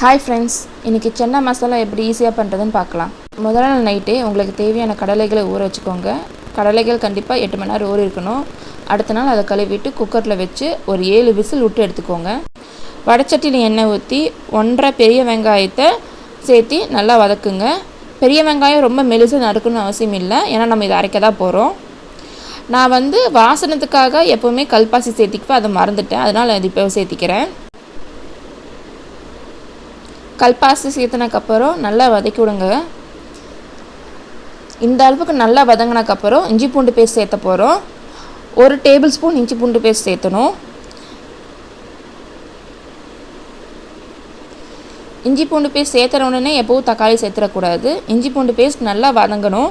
Hi friends இன்றைக்கி சென்னா மசாலா எப்படி ஈஸியாக பண்ணுறதுன்னு பார்க்கலாம். முதல் நாள் நைட்டே உங்களுக்கு தேவையான கடலைகளை ஊற வச்சுக்கோங்க. கடலைகள் கண்டிப்பாக எட்டு மணி நேரம் ஊறி இருக்கணும். அடுத்த நாள் அதை கழுவிட்டு குக்கரில் வச்சு ஒரு ஏழு விசில் விட்டு எடுத்துக்கோங்க. வடச்சட்டியில் எண்ணெய் ஊற்றி ஒன்றரை பெரிய வெங்காயத்தை சேர்த்து நல்லா வதக்குங்க. பெரிய வெங்காயம் ரொம்ப மெலிசு நறுக்கணும்னு அவசியம் இல்லை. ஏன்னா நம்ம இதை அரைக்க தான் போகிறோம் நான் வந்து வாசனத்துக்காக எப்போவுமே கல்பாசி சேர்த்திக்குவேன். அதை மறந்துட்டேன். அதனால் அது இப்போ சேர்த்திக்கிறேன். கல்பாசி சேர்த்துனக்கப்புறம் நல்லா வதக்கி விடுங்க. இந்த அளவுக்கு நல்லா வதங்கினக்கப்புறம் இஞ்சி பூண்டு பேஸ்ட் சேர்த்த போகிறோம் ஒரு டேபிள் ஸ்பூன் இஞ்சி பூண்டு பேஸ்ட் சேர்த்தணும். இஞ்சி பூண்டு பேஸ்ட் சேர்த்துற உடனே எப்போவும் தக்காளி சேர்த்துடக்கூடாது இஞ்சி பூண்டு பேஸ்ட் நல்லா வதங்கணும்.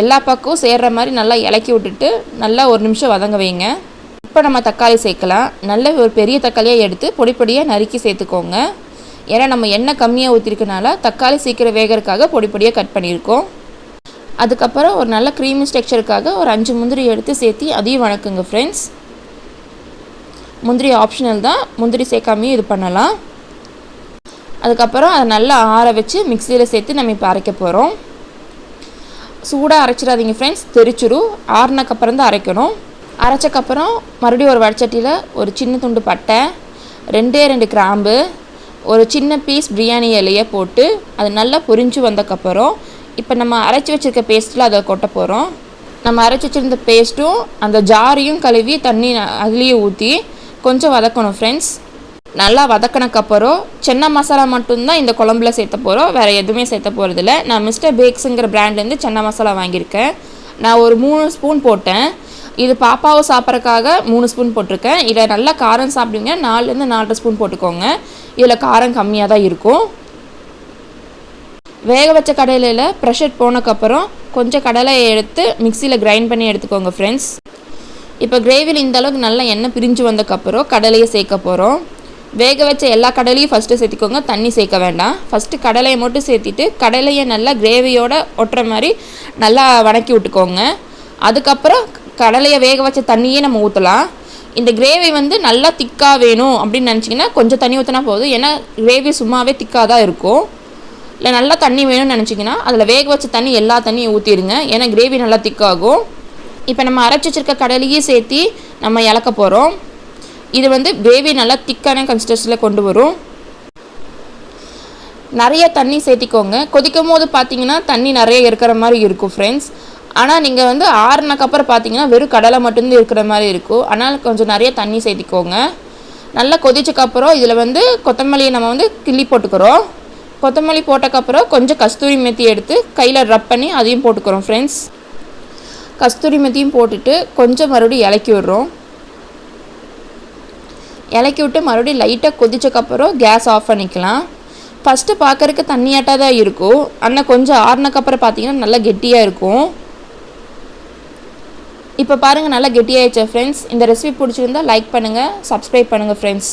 எல்லா பக்கமும் சேர்கிற மாதிரி நல்லா இலக்கி விட்டுட்டு நல்லா ஒரு நிமிஷம் வதங்க வைங்க. இப்போ நம்ம தக்காளி சேர்க்கலாம். நல்ல ஒரு பெரிய தக்காளியாக எடுத்து பொடி பொடியாக நறுக்கி சேர்த்துக்கோங்க. ஏன்னா நம்ம எண்ணெய் கம்மியாக ஊற்றிருக்கனால தக்காளி சீக்கிரம் வேகிறதுக்காக பொடி பொடியாக கட் பண்ணியிருக்கோம். அதுக்கப்புறம் ஒரு நல்ல க்ரீமி ஸ்ட்ரக்சருக்காக ஒரு அஞ்சு முந்திரி எடுத்து சேர்த்து அதையும் வணக்குங்க ஃப்ரெண்ட்ஸ் முந்திரி ஆப்ஷனல் தான். முந்திரி சேர்க்காமையும் இது பண்ணலாம். அதுக்கப்புறம் அதை நல்லா ஆற வச்சு மிக்சியில் சேர்த்து நம்ம இப்போ அரைக்க போகிறோம் சூடாக அரைச்சிடாதீங்க ஃப்ரெண்ட்ஸ் தெரிச்சிரும். ஆறுனக்கப்புறம் தான் அரைக்கணும். அரைச்சக்கப்புறம் மறுபடியும் ஒரு வடச்சட்டியில் ஒரு சின்ன துண்டு பட்டை ரெண்டே ரெண்டு கிராம்பு ஒரு சின்ன பீஸ் பிரியாணி இலையை போட்டு அது நல்லா பொரிஞ்சு வந்தக்கப்புறம் இப்போ நம்ம அரைச்சி வச்சுருக்க பேஸ்ட்டில் அதை கொட்ட போகிறோம் நம்ம அரைச்சி வச்சுருந்த பேஸ்ட்டும் அந்த ஜாரையும் கழுவி தண்ணி அதுலேயே ஊற்றி கொஞ்சம் வதக்கணும் ஃப்ரெண்ட்ஸ் நல்லா வதக்கினக்கப்புறம் சென்னை மசாலா மட்டும்தான் இந்த குழம்புல சேர்த்த போகிறோம் வேறு எதுவுமே சேர்த்த போகிறதில்ல நான் மிஸ்டர் பேக்ஸுங்கிற பிராண்ட்லேருந்து சென்னை மசாலா வாங்கியிருக்கேன். நான் ஒரு மூணு ஸ்பூன் போட்டேன். இது பாப்பாவை சாப்பிட்றக்காக மூணு ஸ்பூன் போட்டிருக்கேன். இதில் நல்லா காரம் சாப்பிடுவீங்க. நாலுலேருந்து நாலரை ஸ்பூன் போட்டுக்கோங்க. இதில் காரம் கம்மியாக தான் இருக்கும். வேக வச்ச கடலையில் ப்ரெஷர் போனக்கப்புறம் கொஞ்சம் கடலையை எடுத்து மிக்சியில் கிரைண்ட் பண்ணி எடுத்துக்கோங்க ஃப்ரெண்ட்ஸ் இப்போ கிரேவியில் இந்த அளவுக்கு நல்லா எண்ணெய் பிரிஞ்சு வந்தக்கப்புறம் கடலையை சேர்க்க போகிறோம் வேக வச்ச எல்லா கடலையும் ஃபஸ்ட்டு சேர்த்திக்கோங்க. தண்ணி சேர்க்க வேண்டாம். ஃபஸ்ட்டு கடலையை மட்டும் சேர்த்திட்டு கடலையை நல்லா கிரேவியோட ஒட்டுற மாதிரி நல்லா வணக்கி விட்டுக்கோங்க. அதுக்கப்புறம் கடலையை வேக வச்ச தண்ணியே நம்ம ஊற்றலாம் இந்த கிரேவி வந்து நல்லா திக்காக வேணும் அப்படின்னு நினச்சிங்கன்னா கொஞ்சம் தண்ணி ஊற்றினா போதும். ஏன்னா கிரேவி சும்மாவே திக்காக தான் இருக்கும். இல்லை நல்லா தண்ணி வேணும்னு நினச்சிங்கன்னா அதில் வேக வச்ச தண்ணி எல்லா தண்ணியும் ஊற்றிடுங்க ஏன்னா கிரேவி நல்லா திக்காகும் இப்போ நம்ம அரைச்சி வச்சிருக்க கடலையே சேர்த்தி நம்ம இலக்க போகிறோம் இது வந்து கிரேவி நல்லா திக்கான கன்சிஸ்டன்சியில் கொண்டு வரும். நிறைய தண்ணி சேர்த்திக்கோங்க. கொதிக்கும் போது பார்த்தீங்கன்னா தண்ணி நிறைய இருக்கிற மாதிரி இருக்கும் ஃப்ரெண்ட்ஸ் ஆனால் நீங்கள் வந்து ஆறுனக்கப்புறம் பார்த்தீங்கன்னா வெறும் கடலை மட்டும்தான் இருக்கிற மாதிரி இருக்கும். அதனால் கொஞ்சம் நிறைய தண்ணி சேர்த்திக்கோங்க. நல்லா கொதிச்சக்கப்புறம் இதில் வந்து கொத்தமல்லியை நம்ம வந்து கிள்ளி போட்டுக்கிறோம். கொத்தமல்லி போட்டக்கப்புறம் கொஞ்சம் கஸ்தூரி மெத்தி எடுத்து கையில் ரப் பண்ணி அதையும் போட்டுக்கிறோம் ஃப்ரெண்ட்ஸ் கஸ்தூரி மெத்தியும் போட்டுட்டு கொஞ்சம் மறுபடியும் இலக்கி விடுறோம். இலக்கி விட்டு மறுபடியும் லைட்டாக கொதிச்சக்கப்புறம் கேஸ் ஆஃப் பண்ணிக்கலாம். ஃபஸ்ட்டு பார்க்குறக்கு தண்ணியாட்டாக தான் இருக்கும். ஆனால் கொஞ்சம் ஆறுனக்கப்புறம் பார்த்தீங்கன்னா நல்லா கெட்டியாக இருக்கும். இப்போ பாருங்கள் நல்லா கெட்டியாகிடுச்சு ஃப்ரெண்ட்ஸ் இந்த ரெசிபி பிடிச்சிருந்தா லைக் பண்ணுங்கள் சப்ஸ்கிரைப் பண்ணுங்கள் ஃப்ரெண்ட்ஸ்